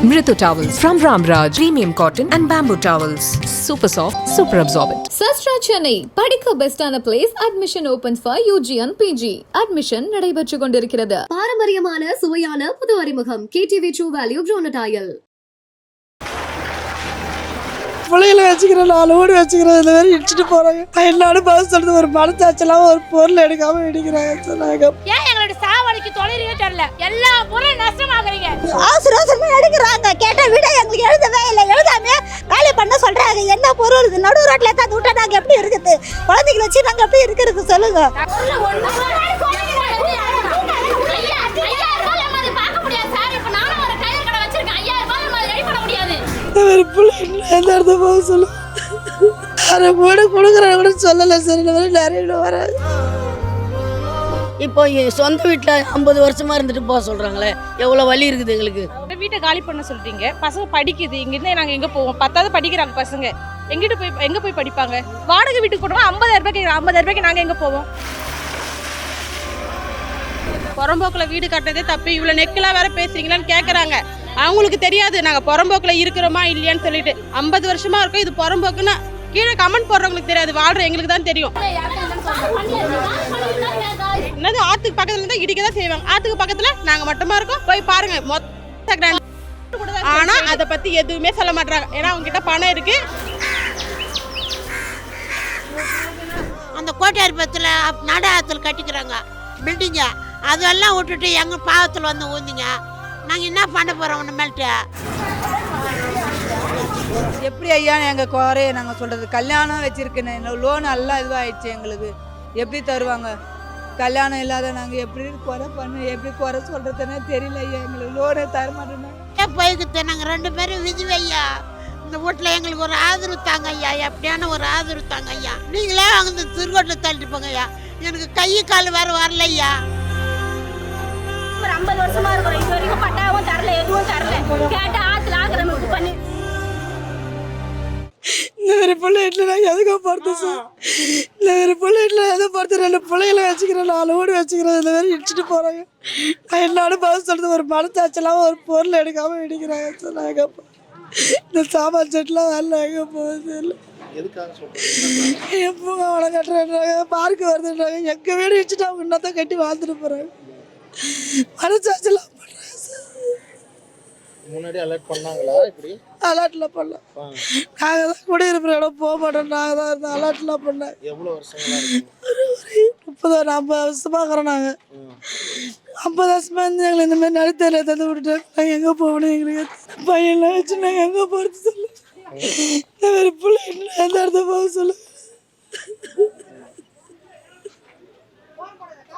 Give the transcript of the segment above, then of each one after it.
Mritu towels from Ramraj. Premium cotton and bamboo towels. Super soft, super absorbent. SASTRA Chennai படிக்க பெஸ்டான place admission open for UG and PG admission நடைபெற்று கொண்டிருக்கிறது பாரம்பரியமான சுவையான புது அறிமுகம் கேடிவி ட்ரூ வேல்யூ ப்ரோனடாயல் பிள்ளைகளை வச்சுக்கிறேன் நாலு ஓடி வச்சுக்கிறேன் இந்த மாதிரி இடிச்சிட்டு போறாங்க. நான் என்னோட பதில் சொல்றது ஒரு மனசாச்சலாம் ஒரு பொருள் எடுக்காம இடிக்கிறாங்க சொன்னாங்க. ஏன் எங்களுடைய சாவடிக்கு தொழிலே தெரியல? எல்லா பொருளும் நஷ்டமாக்குறீங்க அவசர அவசரமா எடுக்கிறாங்க. கேட்ட விட எங்களுக்கு எழுதவே இல்லை. எழுதாம காலி பண்ண சொல்றாங்க. என்ன பொருள் இது நடு ரோட்ல தான் விட்டா நாங்க எப்படி இருக்குது? குழந்தைகளை வச்சு நாங்க எப்படி இருக்கிறது? சொல்லுங்க. இந்த மாதிரி எந்த இடத்துல போக சொல்ல அரை கூட கொடுக்குறேன் கூட சொல்லலை சார். இந்த மாதிரி நிறைய வராது இப்போ சொந்த வீட்டில் ஐம்பது வருஷமா இருந்துட்டு போக சொல்றாங்களே. எவ்வளோ வலி இருக்குது எங்களுக்கு? வீட்டை காலி பண்ண சொல்றீங்க. பசங்க படிக்குது. இங்கிருந்து நாங்க எங்க போவோம்? பத்தாவது படிக்கிறாங்க பசங்க. எங்கிட்ட போய் எங்க போய் படிப்பாங்க? வாடகை வீட்டுக்கு போனோம் ஐம்பதாயிரம் ரூபாய்க்கு ஐம்பதாயிரம் ரூபாய்க்கு நாங்க எங்க போவோம்? புறம்போக்குல வீடு கட்டுறதே தப்பு. இவ்வளவு நெக்கெல்லாம் வேற பேசுறீங்களான்னு கேக்குறாங்க. அவங்களுக்கு தெரியாது. நாங்கள் புறம்போக்கில் இருக்கிறோமா இல்லையான்னு சொல்லிட்டு. ஐம்பது வருஷமா இருக்கோம். இது புறம்போக்குன்னா கீழே கமெண்ட் போடுறவங்களுக்கு தெரியாது. வாழ்ற எங்களுக்கு தான் தெரியும். என்னது? ஆத்துக்கு பக்கத்துல தான் இடிக்க தான் செய்வாங்க. ஆத்துக்கு பக்கத்துல நாங்க மட்டுமா இருக்கோம்? போய் பாருங்க. மொத்த கிராண்ட் ஆனா அத பத்தி எதுவுமே சொல்ல மாட்டாங்க ஏன்னா அவங்ககிட்ட பணம் இருக்கு. அந்த கோட்டையார்பத்தில் நாடகத்தில் கட்டிக்கிறாங்க. பில்டிங்க அதெல்லாம் விட்டுட்டு எங்க பாவத்தில் வந்து ஊந்திங்க. நாங்க என்ன பண்ண போறோம் இனிமேல்ட்டு எப்படி ஐயா எங்கள் குறைய நாங்கள் சொல்கிறது கல்யாணம் வச்சுருக்கேன் லோன் எல்லாம் இதுவாகிடுச்சு எங்களுக்கு. எப்படி தருவாங்க? கல்யாணம் இல்லாத நாங்கள் எப்படி குறை பண்ண எப்படி குறை சொல்கிறதுனே தெரியல ஐயா எங்களுக்கு லோனே தர மாட்டேன்னா போய்கிட்டு நாங்க ரெண்டு பேரும் விதிவையா இந்த வீட்டில் எங்களுக்கு ஒரு ஆதரவு தாங்க ஐயா எப்படியான ஒரு ஆதரவு தாங்க ஐயா. நீங்களே வந்து திருக்கோட்டில் தள்ளிட்டு போங்க ஐயா. எனக்கு கை கால் வேற வரல ஐயா. ஒரு ஐம்பது வருஷமா இருக்கிறோம். இது வரைக்கும் பட்டாவும் தரல எதுவும் தரல. கேட்ட ஆத்துல ஆக்கிரமிப்பு பண்ணி இந்த மாதிரி பிள்ளை வீட்டில் நான் எதுக்கோ பொறுத்து சார் இந்த மாதிரி பிள்ளை வீட்டில் எதை பொறுத்து ரெண்டு பிள்ளைகளை வச்சுக்கிறேன் நாலு ஓடி வச்சுக்கிறேன் இந்த மாதிரி இடிச்சிட்டு போகிறாங்க நான் என்னோட பதில் சொல்றது ஒரு மனசாச்சலாம் ஒரு பொருள் எடுக்காம இடிக்கிறாங்க சொன்னாங்க இந்த சாமான் செட்லாம் வரல எங்கே போகுது? இல்லை என் பூங்கா வளம் கட்டுறேன்றாங்க பார்க்கு வருதுன்றாங்க. எங்கள் வீடு இடிச்சிட்டு அவங்க இன்னொருத்த கட்டி வாழ்ந்துட்டு போகிறாங்க சார். முன்னாடி அலர்ட் பண்ணாங்களா இப்படி? அலாட்டில் பண்ணலாம் நாங்கள் தான் குடியிருக்கிற இடம் போக மாட்டோம். நாங்கள் தான் இருந்தோம் அலாட்லாம் பண்ணேன் எவ்வளோ வருஷங்களா முப்பது ஐம்பது வருஷமாக இருக்கிறோம் நாங்கள் ஐம்பது வருஷமாக இருந்து எங்களை இந்த மாதிரி நடுத்தரில் தந்து விட்டுட்டாங்க நாங்கள் எங்கே போகணும் எங்களுக்கு பையன்லாம் வச்சு நாங்கள் எங்கே போகிறது சொல்லு. இந்த மாதிரி பிள்ளை எந்த இடத்த போக சொல்லு.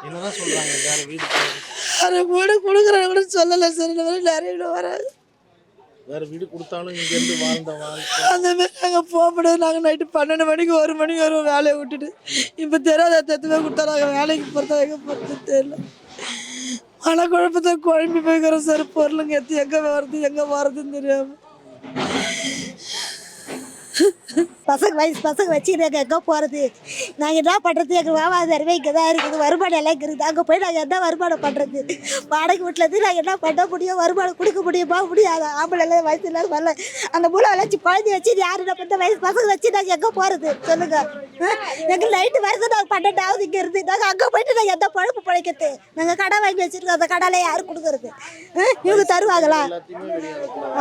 என்னதான் சொல்றாங்க வேற வீடு போகுது. அதை கூட கொடுக்குறேன் கூட சொல்லலை சார் இந்த மாதிரி நிறைய இடம் வராது. வேற வீடு கொடுத்தாலும் இங்க இருந்து வாழ்ந்த வாழ்க்கை. அந்த மாதிரி நாங்கள் போக முடியாது நாங்கள் நைட்டு பன்னெண்டு மணிக்கு ஒரு மணிக்கு வருவோம் வேலையை விட்டுட்டு. இப்போ தெரியாத தத்துவே கொடுத்தா நாங்கள் வேலைக்கு போகிறதா எங்கே போகிறது தெரியல. மன குழப்பத்தை குழம்பி போய்க்கிறோம் சார் பொருளுங்க. எத்து எங்கே வருது எங்கே வர்றதுன்னு தெரியாமல் பசங்க வயசு பசங்க வச்சுக்கிறாங்க எங்கே போகிறது நாங்கள் என்ன பண்ணுறது எங்கள் வியாபாரமே இங்கே தான் இருக்குது. வருமானம் எல்லாம் இருக்குது அங்கே போய் நாங்கள் என்ன வருமானம் பண்ணுறது வாடகை வீட்டிலேருந்து நாங்கள் என்ன பண்ண முடியும்? வருமானம் கொடுக்க முடியுமா? முடியாது? ஆம்பளை எல்லாம் வயசு இல்லாத வரல. அந்த மூளை வளர்ச்சி குழந்தை வச்சு யார் என்ன பண்ண வயசு பசங்க வச்சு நாங்கள் எங்கே போகிறது சொல்லுங்கள் எங்களுக்கு நைட்டு வருது. நாங்கள் பன்னெண்டாவது இங்கே இருந்து நாங்கள் அங்கே போயிட்டு நாங்கள் எந்த பழப்பு பழைக்கிறது? நாங்கள் கடை வாங்கி வச்சுருக்கோம் அந்த கடையில் யார் கொடுக்குறது? இவங்க தருவாங்களா?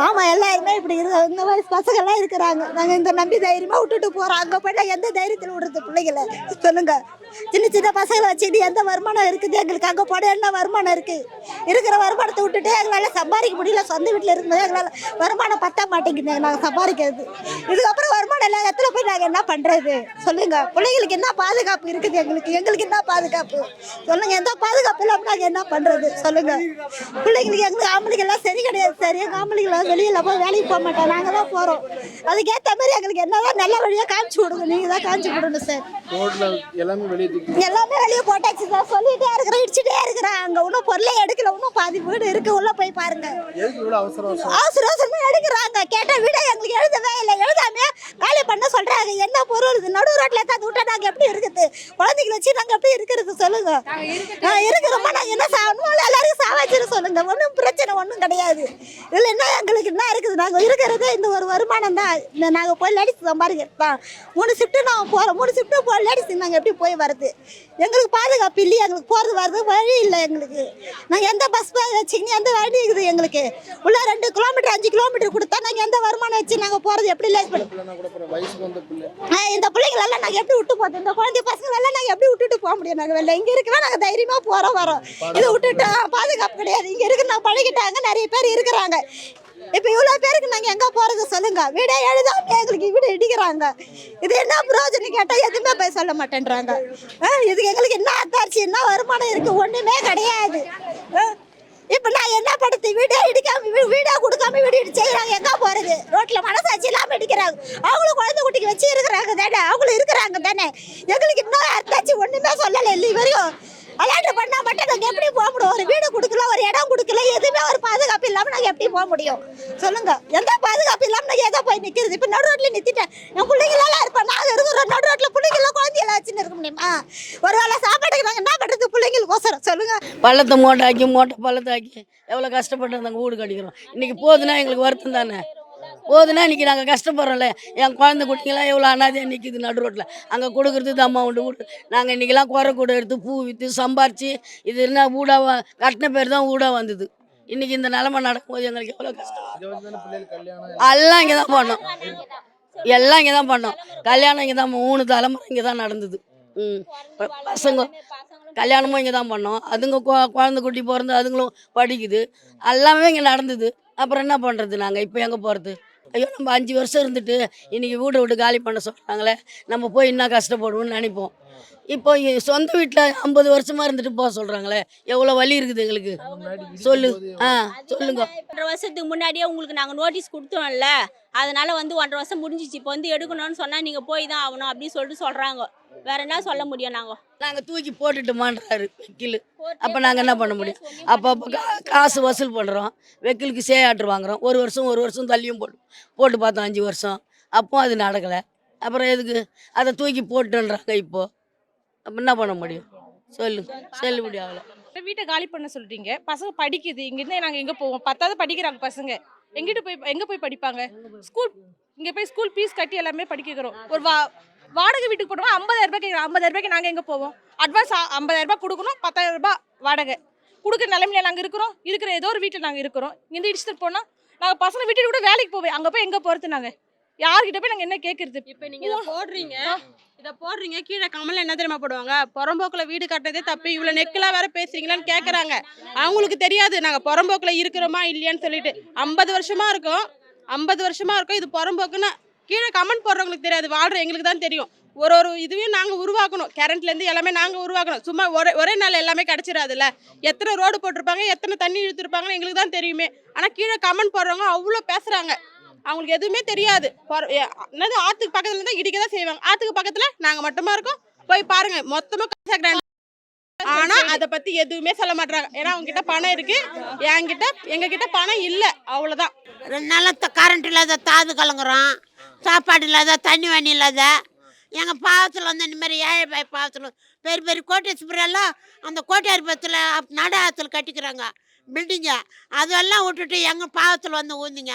ஆமா எல்லாருமே இப்படி இருக்கு இந்த மாதிரி பசங்க எல்லாம் இருக்கிறாங்க. நாங்க இந்த நம்பி தைரியமா விட்டுட்டு போறோம் அங்க போய் எந்த தைரியத்தில் விடுறது பிள்ளைகளை? சொல்லுங்க. சின்ன சின்ன பசங்களை வச்சுட்டு எந்த வருமானம் இருக்குது? எங்களுக்கு அங்க போட என்ன வருமானம் இருக்கு? இருக்கிற வருமானத்தை விட்டுட்டு எங்களால சம்பாதிக்க முடியல. சொந்த வீட்டுல இருக்கும்போது எங்களால வருமானம் பத்த மாட்டேங்குது. நாங்கள் சம்பாதிக்கிறது. இதுக்கப்புறம் வருமானம் எல்லா இடத்துல போய் நாங்க என்ன பண்றது? சொல்லுங்க. பிள்ளைங்களுக்கு என்ன பாதுகாப்பு இருக்குது எங்களுக்கு? எங்களுக்கு என்ன பாதுகாப்பு? சொல்லுங்க. எந்த பாதுகாப்பு இல்லாம நாங்க என்ன பண்றது? சொல்லுங்க. பிள்ளைங்களுக்கு எங்களுக்கு ஆம்பளைங்க எல்லாம் சரி கிடையாது. சரி எங்க ஆம்பளைங்க வெளியில போய் வேலைக்கு போக மாட்டோம் நாங்க தான் போறோம். அதுக்கேற்ற மாதிரி மாதிரி எங்களுக்கு என்னதான் நல்ல வழியாக காமிச்சு விடுங்க. நீங்கள் தான் காமிச்சு விடணும் சார் எல்லாமே வெளியே எல்லாமே வெளியே போட்டாச்சு சார் சொல்லிட்டே இருக்கிறேன் இடிச்சுட்டே இருக்கிறேன். அங்கே இன்னும் பொருளே எடுக்கல இன்னும் பாதி வீடு இருக்கு உள்ள போய் பாருங்க. அவசர அவசரம்? அவசர அவசரமா எடுக்கிறாங்க. கேட்ட வீட எங்களுக்கு எழுதவே இல்லை. எழுதாம காலி பண்ண சொல்றாங்க. என்ன பொருள் இது? நடு ரோட்ல தான் விட்டா நாங்க எப்படி இருக்குது? குழந்தைகளை வச்சு நாங்க எப்படி இருக்கிறது சொல்லுங்க. நான் இருக்கிறோமா? நாங்க என்ன சாகணும் எல்லாரும் சாவாச்சிரு சொல்லுங்க. ஒன்றும் பிரச்சனை ஒன்றும் கிடையாது. இதுல என்ன எங்களுக்கு என்ன இருக்குது? நாங்க இருக்கிறதே இந்த ஒரு வருமானம் தான். இந்த நாங்க போய் லேடிஸ் காசு சம்பாதிக்கிறதான் மூணு ஷிஃப்ட்டு நான் போகிறோம் மூணு ஷிஃப்ட்டு போ லேடிஸ் நாங்கள் எப்படி போய் வருது எங்களுக்கு பாதுகாப்பு இல்லையே? எங்களுக்கு போகிறது வர்றது வழி இல்லை எங்களுக்கு. நாங்கள் எந்த பஸ் வச்சுக்கினி எந்த வழி இருக்குது எங்களுக்கு? உள்ள ரெண்டு கிலோமீட்டர் அஞ்சு கிலோமீட்டர் கொடுத்தா நாங்கள் எந்த வருமானம் வச்சு நாங்கள் போகிறது எப்படி லேஸ் பண்ணி ஆ இந்த பிள்ளைங்களெல்லாம் நாங்கள் எப்படி விட்டு போகிறது இந்த குழந்தை பசங்களெல்லாம் நாங்கள் எப்படி விட்டுட்டு போக முடியும்? நாங்கள் வெளில இங்கே இருக்கவே நாங்கள் தைரியமாக போகிறோம் வரோம். இதை விட்டுட்டு ஆ, பாதுகாப்பு கிடையாது. இங்கே இருக்கு நான் பழகிட்டாங்க நிறைய பேர் இருக்கிறாங்க. இப்போ இவ்வளோ பேருக்கு நாங்கள் எங்கே போகிறது சொல்லுங்க. வீடே எழுதாம எங்களுக்கு வீடு இடிக்கிறாங்க. இது என்ன பிரயோஜனம் கேட்டால் எதுவுமே போய் சொல்ல மாட்டேன்றாங்க. இது இதுக்கு எங்களுக்கு என்ன அத்தாரிச்சு என்ன வருமானம் இருக்குது ஒன்றுமே கிடையாது. ஆ, இப்போ நான் என்ன படுத்து வீடே இடிக்காம வீ- வீடே கொடுக்காம வீடு இடி செய்கிறாங்க எங்கே போகிறது ரோட்டில் மனசாட்சி இல்லாமல் இடிக்கிறாங்க. அவங்களும் குழந்தை குட்டிக்கு வச்சு இருக்கிறாங்க தானே? அவங்களும் இருக்கிறாங்க தானே? எங்களுக்கு இன்னும் அத்தாச்சி ஒன்றுமே சொல்லலை இல்லை வரையும் அலாட்டு பண்ணால் மட்டும் நாங்கள் எப்படி போக முடியும்? ஒரு வீடு கொடுக்கல ஒரு இடம் கொடுக்கல எதுவுமே ஒரு பாதுகாப்பு இல்லாமல் நாங்கள் எப்படி போக முடியும்? சொல்லுங்க. எந்த பாதுகாப்பு இல்லாமல் நாங்கள் ஏதோ போய் நிற்கிறது இப்போ நடு ரோட்டில் நிறுத்திட்டேன் என் பிள்ளைங்களெல்லாம் இருப்பேன். நாங்கள் இருக்கிறோம் நடு ரோட்டில் பிள்ளைங்களாம் குழந்தையெல்லாம் வச்சுன்னு இருக்க முடியுமா? ஒரு வேளை சாப்பாட்டுக்கு நாங்கள் என்ன பண்ணுறது பிள்ளைங்களுக்கு ஓசரம் சொல்லுங்க. பள்ளத்தை மூட்டாக்கி மூட்டை பள்ளத்தாக்கி. எவ்வளோ கஷ்டப்பட்டு நாங்கள் வீடு கட்டிக்கிறோம். இன்றைக்கி போகுதுன்னா எங்களுக்கு வருத்தம் தானே? போகுதுன்னா இன்றைக்கி நாங்கள் கஷ்டப்படுறோம்ல. என் குழந்தை குட்டிங்களாம் எவ்வளோ அனாதையாக நிற்கிது நடு ரோட்டில் அங்கே கொடுக்குறது இது அம்மாவுண்டு வீடு நாங்கள் இன்றைக்கெல்லாம் குறை கூட எடுத்து பூ விற்று சம்பாரித்து இது என்ன வீடாக கட்டின பேர் தான் வீடாக வந்தது. இன்றைக்கி இந்த நிலமை நடக்கும்போது எங்களுக்கு எவ்வளோ கஷ்டம். தானே எல்லாம் இங்கே தான் பண்ணோம். எல்லாம் இங்கே தான் பண்ணோம். கல்யாணம் இங்கே தான் மூணு தலைமுறை இங்கே தான் நடந்தது. ம். பசங்க கல்யாணமும் இங்கே தான் பண்ணோம். அதுங்க குழந்தை குட்டி பிறந்து அதுங்களும் படிக்குது. எல்லாமே இங்கே நடந்தது. அப்புறம் என்ன பண்ணுறது நாங்கள் இப்போ எங்கே போகிறது ஐயோ நம்ம அஞ்சு வருஷம் இருந்துட்டு இன்றைக்கி வீடு விட்டு காலி பண்ண சொல்கிறாங்களே நம்ம போய் என்ன கஷ்டப்படுவோம்னு நினைப்போம். இப்போ சொந்த வீட்டில் ஐம்பது வருஷமாக இருந்துட்டு போக சொல்கிறாங்களே எவ்வளோ வலி இருக்குது எங்களுக்கு? சொல்லு. ஆ சொல்லுங்க. ஒன்றரை வருஷத்துக்கு முன்னாடியே உங்களுக்கு நாங்கள் நோட்டீஸ் கொடுத்தோம்ல அதனால வந்து ஒன்றரை வருஷம் முடிஞ்சிச்சு. இப்போ வந்து எடுக்கணும்னு சொன்னால் நீங்கள் போய் தான் ஆகணும் அப்படின்னு சொல்லிட்டு சொல்கிறாங்க வேற என்ன சொல்ல முடியும் நாங்கள் நாங்கள் தூக்கி போட்டுட்டுமான்றாரு வக்கீல். அப்போ நாங்கள் என்ன பண்ண முடியும்? அப்போ அப்போ கா- காசு வசூல் பண்ணுறோம் வக்கீலுக்கு சே ஆர்டர் வாங்குறோம். ஒரு வருஷம் ஒரு வருஷம் தள்ளியும் போட்டு போட்டு பார்த்தோம் அஞ்சு வருஷம். அப்போ அது நடக்கலை. அப்புறம் எதுக்கு? அதை தூக்கி போட்டுன்றாங்க இப்போ. அப்போ என்ன பண்ண முடியும்? சொல்லு. செல்லுபடி ஆகலை வீட்டை காலி பண்ண சொல்றீங்க. பசங்க படிக்குது. இங்கிருந்து நாங்க எங்க போவோம்? பத்தாவது படிக்கிறாங்க பசங்க. எங்கிட்ட போய் எங்க போய் படிப்பாங்க? ஸ்கூல் இங்க போய் ஸ்கூல் ஃபீஸ் கட்டி எல்லாமே படிக்கிறோம் ஒரு வா வாடகை வீட்டுக்கு போட்டோம் ஐம்பதாயிரம் ரூபாய் கேட்குறோம் ஐம்பதாயிரம் ரூபாய்க்கு நாங்க எங்க போவோம்? அட்வான்ஸ் ஐம்பதாயிரம் ரூபாய் கொடுக்கணும் பத்தாயிரம் ரூபாய் வாடகை. கொடுக்குற நிலைமையில நாங்க இருக்கிறோம் இருக்கிற ஏதோ ஒரு வீட்டில் நாங்க இருக்கிறோம். இங்க இடிச்சுட்டு போனா நாங்க பசங்க விட்டுட்டு கூட வேலைக்கு போவோம் அங்க போய் எங்க போறது நாங்க? யார்கிட்ட போய் நாங்க என்ன கேட்கறது இப்போ நீங்கள் இதை போடுறீங்க இதை போடுறீங்க கீழே கமலில் என்ன தெரியுமா போடுவாங்க? புறம்போக்கில் வீடு கட்டுறதே தப்பு இவ்வளோ நெக்கெல்லாம் வேற பேசுறீங்களான்னு கேட்குறாங்க அவங்களுக்கு தெரியாது நாங்கள் புறம்போக்கில் இருக்கிறோமா இல்லையான்னு சொல்லிட்டு. ஐம்பது வருஷமா இருக்கோம் ஐம்பது வருஷமா இருக்கோம் இது புறம்போக்குன்னு கீழே கமெண்ட் போடுறவங்களுக்கு தெரியாது. வாழ்கிற எங்களுக்கு தான் தெரியும். ஒரு ஒரு இதுவையும் நாங்கள் உருவாக்கணும். கரண்ட்லேருந்து எல்லாமே நாங்கள் உருவாக்கணும். சும்மா ஒரே ஒரே நாள் எல்லாமே கிடச்சிடாதுல்ல எத்தனை ரோடு போட்டிருப்பாங்க எத்தனை தண்ணி இழுத்துருப்பாங்கன்னு எங்களுக்கு தான் தெரியுமே. ஆனால் கீழே கமெண்ட் போடுறவங்க அவ்வளோ பேசுகிறாங்க அவங்களுக்கு எதுவுமே தெரியாது. என்னது ஆற்றுக்கு பக்கத்துல இடிக்க தான் செய்வாங்க. ஆற்றுக்கு பக்கத்தில் நாங்கள் மட்டுமா இருக்கோம்? போய் பாருங்கள் மொத்தமாக அத பத்தி எதுவுமே சொல்ல மாட்டாங்க ஏன்னா அவங்க கிட்ட பணம் இருக்கு. என்கிட்ட எங்க கிட்ட பணம் இல்ல. அவ்வளவுதான். ரெண்டு நாளாக கரண்ட் இல்லாத தாது கலங்குறோம் சாப்பாடு இல்லாத தண்ணி வண்ணி இல்லாத. எங்கள் பாவத்தில் வந்து இந்த மாதிரி ஏழை பாய் பாவத்தில் பெரிய பெரிய கோட்டேஸ்வரெல்லாம் அந்த கோட்டையார்பத்தில் நடு ஆத்தில் கட்டிக்கிறாங்க பில்டிங்க அதெல்லாம் விட்டுட்டு எங்கள் பாவத்தில் வந்து ஊந்திங்க.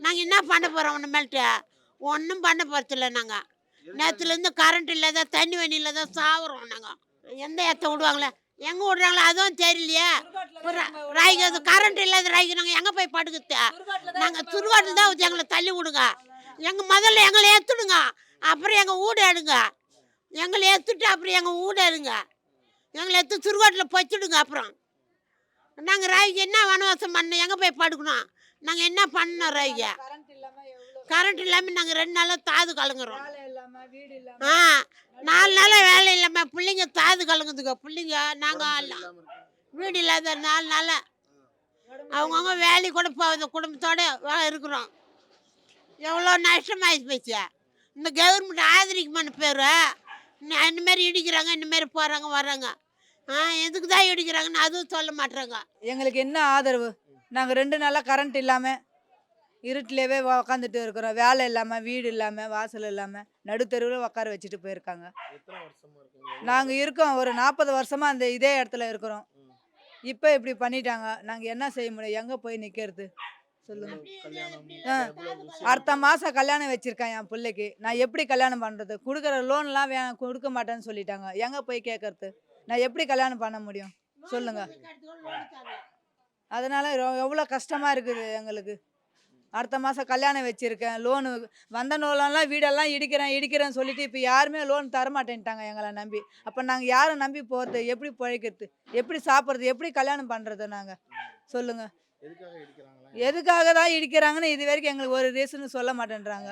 நாங்கள் என்ன பண்ண போகிறோம் ஒன்றுமேல்ட்டு ஒன்றும் பண்ண போகிறதில்ல நாங்கள் நேற்றுலேருந்து கரண்ட் இல்லாத தண்ணி வண்ணி இல்லாத சாவுறோம் நாங்கள் எந்த ஏற்ற விடுவாங்களே? எங்கே விடுறாங்களோ அதுவும் தெரியலையே. ராய்க்கு அது கரண்ட் இல்லாத ராய்க்கு நாங்கள் எங்கே போய் படுக்குது? நாங்கள் சுடுகாட்டில் தான் எங்களை தள்ளி விடுங்க. எங்கள் முதல்ல எங்களை ஏற்றுடுங்க அப்புறம் எங்கள் வீடு எடுங்க. எங்களை ஏற்றுட்டு அப்புறம் எங்கள் வீடு எடுங்க. எங்களை எடுத்து சுடுகாட்டில் பச்சிடுங்க அப்புறம். நாங்கள் ராய்க்கு என்ன வனவாசம் பண்ணோம் எங்கே போய் படுக்கணும்? நாங்கள் என்ன பண்ணோம் ராய்க்கு? கரண்ட் இல்லாமல் நாங்கள் ரெண்டு நாளாக தாது கலங்குறோம். ஆ நாலு நாளாக வேலை இல்லாமல் பிள்ளைங்க தாது கலங்குதுங்க. பிள்ளைங்க நாங்கள் வீடு இல்லாத நாலு நாளாக அவங்கவுங்க வேலைக்கு கூட போகாத குடும்பத்தோட வா- இருக்கிறோம். எவ்வளோ நஷ்டமாகி போச்சு. இந்த கவர்மெண்ட் ஆதரிக்குமான பேர் இந்த மாதிரி இடிக்கிறாங்க இந்த மாதிரி போகிறாங்க வர்றாங்க. ஆ எதுக்கு தான் இடிக்கிறாங்கன்னு அதுவும் சொல்ல மாட்றாங்க. எங்களுக்கு என்ன ஆதரவு? நாங்கள் ரெண்டு நாளாக கரண்ட் இல்லாமல் இருட்டிலேவே உக்காந்துட்டு இருக்கிறோம். வேலை இல்லாமல் வீடு இல்லாமல் வாசல் இல்லாமல் நடுத்தெருவில் உட்கார வச்சுட்டு போயிருக்காங்க. எத்தனை வருஷமா இருக்கீங்க? நாங்கள் இருக்கோம். ஒரு நாற்பது வருஷமாக அந்த இதே இடத்துல இருக்கிறோம். இப்போ இப்படி பண்ணிட்டாங்க. நாங்கள் என்ன செய்ய முடியும்? எங்கே போய் நிற்கிறது சொல்லுங்கள் விஷயம் அடுத்த மாதம் கல்யாணம் வச்சுருக்கேன் என் பிள்ளைக்கு. நான் எப்படி கல்யாணம் பண்ணுறது கொடுக்குற லோன்லாம் வே கொடுக்க மாட்டேன்னு சொல்லிட்டாங்க. எங்கே போய் கேட்கறது நான் எப்படி கல்யாணம் பண்ண முடியும்? சொல்லுங்க. அதனால் எவ்வளோ கஷ்டமாக இருக்குது எங்களுக்கு. அடுத்த மாதம் கல்யாணம் வச்சுருக்கேன். லோனு வந்த நோலெல்லாம் வீடெல்லாம் இடிக்கிறேன் இடிக்கிறேன்னு சொல்லிட்டு இப்போ யாருமே லோன் தர மாட்டேன்ட்டாங்க எங்களை நம்பி. அப்போ நாங்கள் யாரை நம்பி போகிறது எப்படி பிழைக்கிறது? எப்படி சாப்பிட்றது? எப்படி கல்யாணம் பண்ணுறது நாங்கள் சொல்லுங்கள் எதுக்காக தான் இடிக்கிறாங்கன்னு இது வரைக்கும் எங்களுக்கு ஒரு ரீசன் சொல்ல மாட்டேன்றாங்க.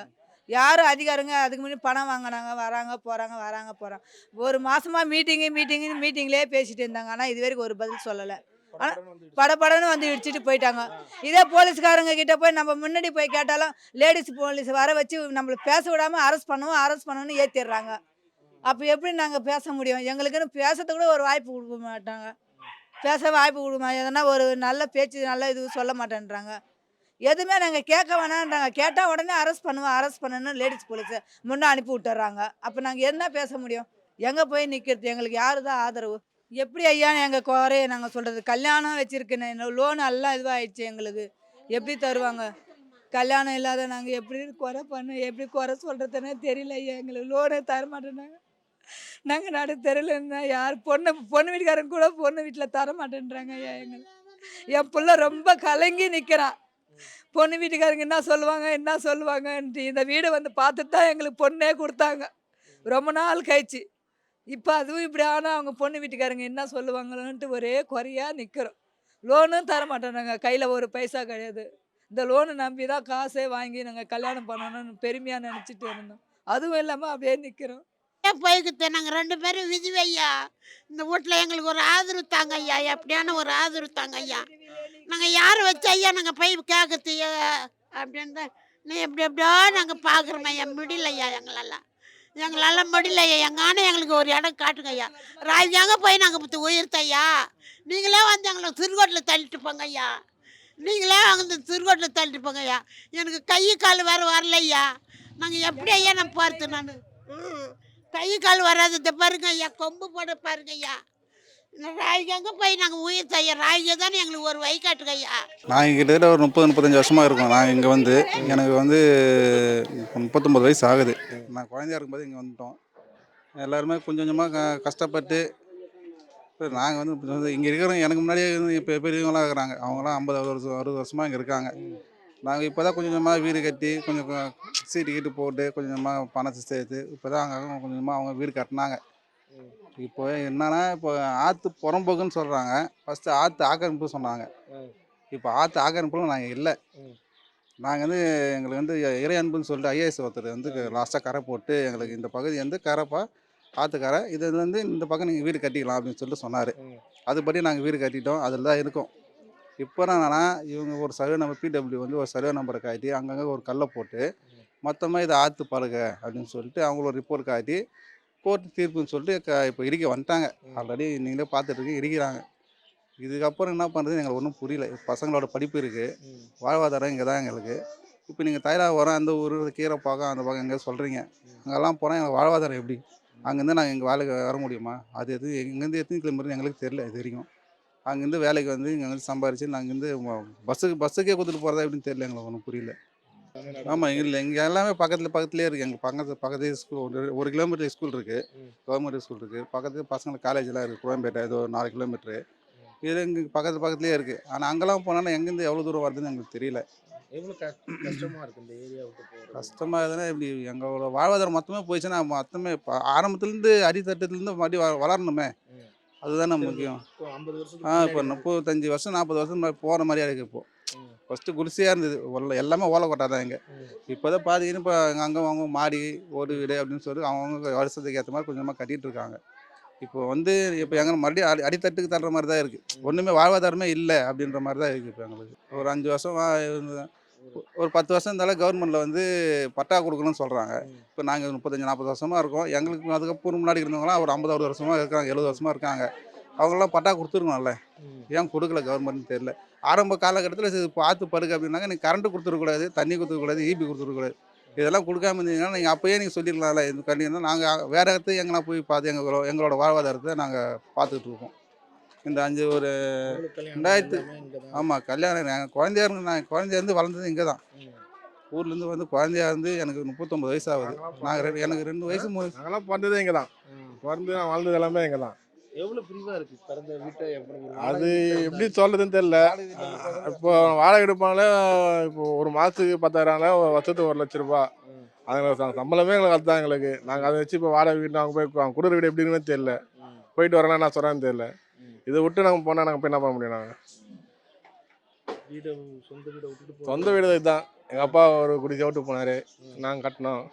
யாரும் அதிகாரங்க? அதுக்கு முன்னாடி பணம் வாங்கினாங்க. வராங்க போகிறாங்க வராங்க போகிறாங்க ஒரு மாசமா மீட்டிங்கு மீட்டிங்கு மீட்டிங்லேயே பேசிட்டு இருந்தாங்க. ஆனால் இது வரைக்கும் ஒரு பதில் சொல்லலை. படபடன்னு வந்து இடிச்சிட்டு. போயிட்டாங்க. இதே போலீஸ்காரங்க கிட்ட போய் நம்ம முன்னாடி போய் கேட்டாலும் லேடிஸ் போலீஸ் வர வச்சு நம்மளை பேச விடாமல் அரெஸ்ட் பண்ணுவோம் அரெஸ்ட் பண்ணணும்னு ஏற்றிடுறாங்க அப்போ எப்படி நாங்கள் பேச முடியும்? எங்களுக்குன்னு பேசுறதுக்கு கூட ஒரு வாய்ப்பு கொடுக்க மாட்டாங்க. பேச வாய்ப்பு கொடுக்க எதனா ஒரு நல்ல பேச்சு நல்ல இது சொல்ல மாட்டேன்றாங்க. எதுவுமே நாங்கள் கேட்க வேணான்றாங்க. கேட்டால் உடனே அரெஸ்ட் பண்ணுவோம் அரெஸ்ட் பண்ணணும்னு லேடிஸ் போலீஸை முன்னே அனுப்பி விட்டுறாங்க. அப்போ நாங்கள் என்ன பேச முடியும்? எங்கே போய் நிற்கிறது எங்களுக்கு யாரு தான் ஆதரவு? எப்படி ஐயா எங்கள் குறைய நாங்கள் சொல்கிறது கல்யாணம் வச்சுருக்கேன் லோன் எல்லாம் இதுவாகிடுச்சு எங்களுக்கு. எப்படி தருவாங்க? கல்யாணம் இல்லாத நாங்கள் எப்படி குறை பண்ண எப்படி குறை சொல்கிறதுனே தெரியல ஐயா எங்களுக்கு லோனே தரமாட்டேன்னாங்க நாங்கள் நடு தெரியலன்னா யார் பொண்ணு பொண்ணு வீட்டுக்காரங்க கூட பொண்ணு வீட்டில் தரமாட்டேன்றாங்க ஐயா எங்களை என் பிள்ளை ரொம்ப கலங்கி நிற்கிறான் பொண்ணு வீட்டுக்காரங்க என்ன சொல்லுவாங்க என்ன சொல்லுவாங்கன்ட்டு இந்த வீடு வந்து பார்த்துட்டு தான் எங்களுக்கு பொண்ணே கொடுத்தாங்க. ரொம்ப நாள் கழிச்சு. இப்போ அதுவும் இப்படி ஆனால் அவங்க பொண்ணு வீட்டுக்காரங்க என்ன சொல்லுவாங்களோன்ட்டு ஒரே குறையாக நிற்கிறோம் லோனும் தர மாட்டோம் நாங்கள் கையில் ஒரு பைசா கிடையாது. இந்த லோனு நம்பி தான் காசே வாங்கி நாங்கள் கல்யாணம் பண்ணணும்னு பெருமையாக நினச்சிட்டு இருந்தோம். அதுவும் இல்லாமல் அப்படியே நிற்கிறோம் போய்கிட்டு நாங்கள் ரெண்டு பேரும் விதிவையா இந்த வீட்டில் எங்களுக்கு ஒரு ஆதரவு தாங்க ஐயா. எப்படியான ஒரு ஆதரவு தாங்க ஐயா. நாங்கள் யாரை வச்சு ஐயா நாங்கள் போய் கேட்கறது அப்படின்னு தான் நீ எப்படி எப்படியோ நாங்கள் பார்க்குறோம் ஐயா. முடியல ஐயா எங்களால் முடியல ஐயா எங்கள் ஆணை எங்களுக்கு ஒரு இடம் காட்டுங்க ஐயா. ராஜாங்க போய் நாங்கள் உயிர்த்த ஐயா. நீங்களே வந்து எங்களை சிறுகோட்டில் தள்ளிட்டு போங்க ஐயா. நீங்களே வந்து சிறுகோட்டில் தள்ளிட்டு போங்க ஐயா. எனக்கு கை கால் வேறு வரல ஐயா. நாங்கள் எப்படி ஐயா நான் பார்த்து நான்? கை கால் வராது. இந்த பாருங்க ஐயா. கொம்பு போட பாருங்க ஐயா. ராய்க்கு போய் நாங்கள் உயிர் செய்ய? ராய்க்கு தானே எங்களுக்கு ஒரு வைக்காட்டு ஐயா. நான் கிட்டத்தட்ட ஒரு முப்பது முப்பத்தஞ்சு வருஷமாக இருக்கோம். நான் இங்கே வந்து எனக்கு வந்து முப்பத்தொம்பது வயசு ஆகுது. நான் குழந்தையா இருக்கும்போது இங்கே வந்துட்டோம். எல்லாருமே கொஞ்சம் கொஞ்சமாக க கஷ்டப்பட்டு நாங்கள் வந்து இப்போ வந்து இங்கே இருக்கிறோம் எனக்கு முன்னாடியே வந்து இப்போ பெரியவங்களாம் இருக்கிறாங்க. அவங்களாம் ஐம்பது வருஷம் அறுபது வருஷமாக இங்கே இருக்காங்க. நாங்கள் இப்போ தான் கொஞ்சம் கொஞ்சமாக வீடு கட்டி கொஞ்சம் சீட்டு கீட்டு போட்டு கொஞ்சம் கொஞ்சமாக பணத்தை சேர்த்து இப்போ தான் அங்கே கொஞ்சம் கொஞ்சமாக அவங்க வீடு கட்டினாங்க. இப்போ என்னன்னா இப்போ ஆற்று புறம்போக்குன்னு சொல்கிறாங்க ஃபஸ்ட்டு ஆற்று ஆக்கிரமிப்பு சொன்னாங்க. இப்போ ஆற்று ஆக்கிரமிப்புல நாங்கள் இல்லை. நாங்கள் வந்து எங்களுக்கு வந்து இறை அன்புன்னு சொல்லிட்டு ஐஏஎஸ் ஒருத்தர் வந்து லாஸ்ட்டாக கரை போட்டு எங்களுக்கு இந்த பகுதி வந்து கரைப்பா ஆற்றுக்கரை இது வந்து இந்த பக்கம் நீங்கள் வீடு கட்டிக்கலாம் அப்படின்னு சொல்லிட்டு சொன்னார். அதுபடி நாங்கள் வீடு கட்டிட்டோம். அதில் தான் இருக்கோம். இப்போ என்னன்னா இவங்க ஒரு சர்வே நம்பர் பிடபிள்யூ வந்து ஒரு சர்வே நம்பரை காட்டி அங்கங்கே ஒரு கல்லை போட்டு மொத்தமாக இது ஆற்று பருக அப்படின்னு சொல்லிட்டு அவங்கள ஒரு ரிப்போர்ட் காட்டி கோர்ட்டு தீர்ப்புன்னு சொல்லிட்டு க இப்போ இடிக்க வந்துட்டாங்க. ஆல்ரெடி நீங்களே பார்த்துட்டு இருக்கீங்க இடிக்கிறாங்க இதுக்கப்புறம் என்ன பண்ணுறது எங்களுக்கு ஒன்றும் புரியல. பசங்களோட படிப்பு இருக்குது வாழ்வாதாரம் இங்கே தான் எங்களுக்கு. இப்போ நீங்கள் தைலா வரோம் அந்த ஊர் கீரை பார்க்க அந்த பக்கம் எங்கே சொல்கிறீங்க அங்கெல்லாம் போனால் எங்களுக்கு வாழ்வாதாரம் எப்படி? அங்கேருந்து நாங்கள் எங்கள் வேலைக்கு வர முடியுமா? அது எது எங்கேருந்து எத்தனை கிளம்புறது எங்களுக்கு தெரியல இது வரைக்கும். அங்கேருந்து வேலைக்கு வந்து இங்கே வந்து சம்பாரிச்சு நாங்கள் இருந்து பஸ்ஸுக்கு பஸ்ஸுக்கே கொடுத்துட்டு போகிறதா எப்படின்னு தெரியல எங்களுக்கு ஒன்றும் புரியல. ஆமாம் இல்லை. இங்கே எல்லாமே பக்கத்தில் பக்கத்துலேயே இருக்குது எங்கள் பக்கத்து பக்கத்து ஸ்கூல் ஒரு ஒரு கிலோமீட்டர் ஸ்கூல் இருக்குது ம். கவர்மெண்ட் ஸ்கூல் இருக்குது பக்கத்து பசங்களுக்கு காலேஜெலாம் இருக்குது குழம்பேட்டை இது ஒரு நாலு கிலோமீட்ரு இது இங்கே பக்கத்து பக்கத்துலேயே இருக்குது ஆனால் அங்கெல்லாம் போனாலும் எங்கேருந்து எவ்வளோ தூரம் வருதுன்னு எங்களுக்கு தெரியல. கஷ்டமா இருக்கு இந்த கஷ்டமாக இருந்தால் இப்படி எங்களோட வாழ்வாதாரம் மொத்தமே போயிடுச்சுன்னா மொத்தமே ஆரம்பத்துலேருந்து அடித்தட்டத்துலேருந்து மறுபடியும் வளரணுமே. அதுதானே முக்கியம். ஆ இப்போ முப்பத்தஞ்சு வருஷம் நாற்பது வருஷம் போகிற மாதிரியா இருக்குது இப்போ. ம். ஃபஸ்ட்டு குடிசையாக இருந்தது. ஒல்ல எல்லாமே ஓலை கொட்டா தான் இங்கே. இப்போ தான் பார்த்தீங்கன்னா இப்போ அங்கே அவங்க மாடி ஓடு வீடு அப்படின்னு சொல்லி அவங்கவுங்க வருஷத்துக்கு ஏற்ற மாதிரி கொஞ்சமாக கட்டிகிட்டு இருக்காங்க. இப்போ வந்து இப்போ எங்கே மறுபடியும் அடி அடித்தட்டுக்கு தள்ளுற மாதிரி தான் இருக்குது ஒன்றுமே வாழ்வாதாரமே இல்லை அப்படின்ற மாதிரி தான் இருக்குது இப்போ எங்களுக்கு. ஒரு அஞ்சு வருஷம். ஒரு பத்து வருஷம் இருந்தாலும் கவர்மெண்ட்டில் வந்து பட்டா கொடுக்கணும்னு சொல்கிறாங்க இப்போ நாங்கள் முப்பத்தஞ்சு நாற்பது வருஷமாக இருக்கோம். எங்களுக்கு அதுக்கப்புறம் முன்னாடி இருந்தவங்களாம் ஒரு ஐம்பது அறுபது வருஷமாக இருக்காங்க எழுபது வருஷமாக இருக்காங்க. அவங்களாம் பட்டா கொடுத்துருக்கணும்ல. ஏன் கொடுக்கல கவர்மெண்ட்னு தெரியல. ஆரம்ப காலகட்டத்தில் சரி பார்த்து படுக்க அப்படின்னாங்க. நீங்கள் கரண்ட்டு கொடுத்துருக்கூடாது தண்ணி கொடுத்துருக்கூடாது ஈபி கொடுத்துருக்கூடாது இதெல்லாம் கொடுக்காம இருந்தீங்கன்னா நீங்கள் அப்போயே நீங்கள் சொல்லிடலாம்ல. இது கண்டிப்பாக நாங்கள் வேறு இடத்துக்கு எங்கன்னா போய் பார்த்து எங்களோட எங்களோட வாழ்வாதாரத்தை நாங்கள் பார்த்துக்கிட்டு இருக்கோம். இந்த அஞ்சு ஒரு ரெண்டாயிரத்து ஆமாம் கல்யாணம் எங்கள் குழந்தையா இருந்து நான் குழந்தையா இருந்து வளர்ந்தது இங்கே தான். ஊர்லேருந்து வந்து குழந்தையா இருந்து எனக்கு முப்பத்தொம்பது வயசு ஆகுது. நாங்கள் எனக்கு ரெண்டு வயசு மூணு நாங்களாம் பிறந்ததே இங்கே தான். பிறந்து நான் வாழ்ந்தது எல்லாமே இங்கே தான். அது எப்படி சொல்றதுன்னு தெரியல. இப்போ வாடகை எடுப்பாங்களே இப்போ ஒரு மாதத்துக்கு பத்தாயிரம்னா வருஷத்துக்கு ஒரு லட்ச ரூபா அதில் சம்பளமே எங்களுக்கு அதுதான் எங்களுக்கு. நாங்கள் அதை வச்சு இப்போ வாடகை வீட்டு அவங்க போய் அவங்க கொடுக்குற வீடு எப்படி இருக்குன்னு தெரியல போயிட்டு வரேன்னா என்ன சொல்கிறான்னு தெரியல. இதை விட்டு நாங்கள் போனால் நாங்கள் போய் என்ன பண்ண முடியும் நாங்கள் வீடு வீடை சொந்த வீடு இதுதான் எங்கள் அப்பா ஒரு குடிசை விட்டு போனார். நாங்கள் கட்டினோம்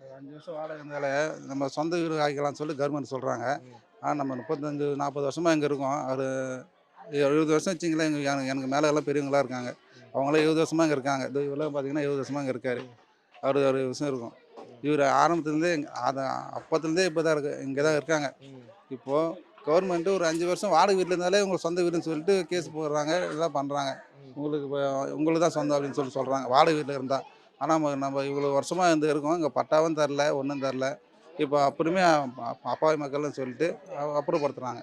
ஒரு அஞ்சு வருஷம் வாடகை இருந்தால நம்ம சொந்த வீடு ஆக்கிக்கலாம்னு சொல்லி கவர்மெண்ட் சொல்கிறாங்க ஆனால் நம்ம முப்பத்தஞ்சு நாற்பது வருஷமாக இங்கே இருக்கோம். ஒரு எழுபது வருஷம் வச்சிங்களேன் எங்கள் எனக்கு எனக்கு மேலே எல்லாம் பெரியவங்களா இருக்காங்க. அவங்களாம் எழுபது வருஷமாக இங்கே இருக்காங்க. இது இவெல்லாம் பார்த்தீங்கன்னா எழுபது வருஷமாக இங்கே இருக்காரு. அறுபது அறுபது வருஷம் இருக்கும். இவர் ஆரம்பத்துலேருந்தே அதை அப்பத்துலேருந்தே இப்போ தான் இருக்கு இங்கே தான் இருக்காங்க. இப்போது கவர்மெண்ட்டு ஒரு அஞ்சு வருஷம் வாடகை வீட்டில் இருந்தாலே உங்களுக்கு சொந்த வீடுன்னு சொல்லிட்டு கேஸ் போடுறாங்க இதெல்லாம் பண்ணுறாங்க உங்களுக்கு இப்போ உங்களுக்கு தான் சொந்தம் அப்படின்னு சொல்லி சொல்கிறாங்க வாடகை வீட்டில் இருந்தால் ஆனால் நம்ம இவ்வளோ வருஷமாக இருந்து இருக்கோம். இங்கே பட்டாவும் தரல ஒன்றும் தரல. இப்போ அப்புறமே அப்பாவி மக்கள்னு சொல்லிட்டு அப்புறப்படுத்துகிறாங்க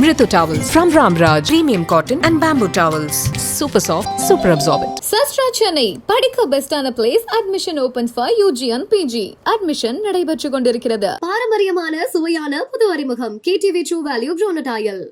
Mritu Towels from Ramraj. Premium cotton and bamboo towels. Super soft, super absorbent. SASTRA Chennai படிக்க பெஸ்டான place admission open for UG and PG admission நடைபெற்று கொண்டிருக்கிறது. பாரம்பரியமான சுவையான புது அறிமுகம். KTV true value ப்ரோனடாயல்